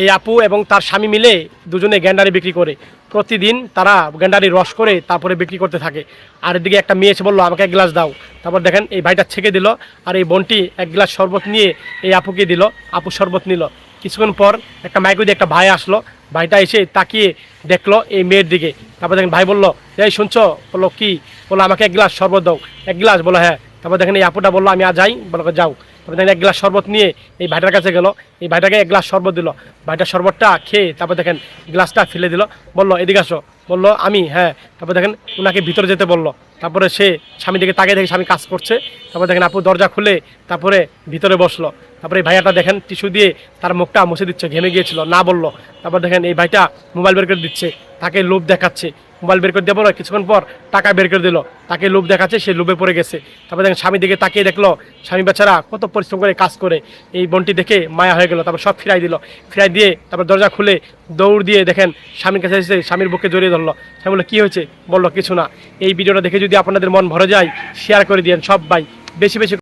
এই আপু এবং তার স্বামী মিলে দুজনে গ্যান্ডারি বিক্রি করে। প্রতিদিন তারা গ্যান্ডারি রস করে তারপরে বিক্রি করতে থাকে। আর এদিকে একটা মেয়ে এসে বলল, আমাকে এক গ্লাস দাও। তারপর দেখেন এই ভাইটা ছেঁকে দিল আর এই বোনটি এক গ্লাস শরবত নিয়ে এই আপুকে দিল। আপু শরবত নিল। কিছুক্ষণ পর একটা মাইকো দিয়ে একটা ভাই আসলো। ভাইটা এসে তাকিয়ে দেখল এই মেয়ের দিকে। তারপর দেখেন ভাই বলল, এই শুনছো? বলল, কি? বলল, আমাকে এক গ্লাস শরবত দাও। এক গ্লাস? বলো হ্যাঁ। তারপর দেখেন এই আপুটা বলল, আমি আর যাই। বলো যাও। তারপর দেখেন এক গ্লাস শরবত নিয়ে এই ভাইটার কাছে গেল। এই ভাইটাকে এক গ্লাস শরবত দিল। ভাইটার শরবতটা খেয়ে তারপর দেখেন গ্লাসটা ফেলে দিল। বলল, এদিকে আসো। বলল, আমি? হ্যাঁ। তারপর দেখেন ওনাকে ভিতরে যেতে বলল। তারপরে সে স্বামী দিকে তাকিয়ে দেখে স্বামী কাজ করছে। তারপর দেখেন আপু দরজা খুলে তারপরে ভিতরে বসল। তারপরে এই ভাইয়াটা দেখেন টিস্যু দিয়ে তার মুখটা মুছে দিচ্ছে, ঘেমে গিয়েছিল, না বলল। তারপর দেখেন এই ভাইটা মোবাইল বের করে দিচ্ছে, তাকে লোভ দেখাচ্ছে। মোবাইল বের করে দেবো কিছুক্ষণ পর টাকা বের করে দিল। তাকে লোভ দেখাচ্ছে, সে লোভে পড়ে গেছে। তারপর দেখেন স্বামী দিকে তাকিয়ে দেখল, স্বামী বেচারা কত পরিশ্রম করে কাজ করে। এই বোনটি দেখে মায়া হয়ে গেল, তারপর সব ফিরাই দিল। ফিরাই দিয়ে তারপর দরজা খুলে দৌড় দিয়ে দেখেন স্বামীর কাছে এসে স্বামীর বুকে জড়িয়ে ধরলো। স্বামী বলল, কী হয়েছে? বলল, কিছু না। এই ভিডিওটা দেখে যদি আপনাদের মন ভরে যায় শেয়ার করে দিয়েন সব ভাই। বেশি বেশি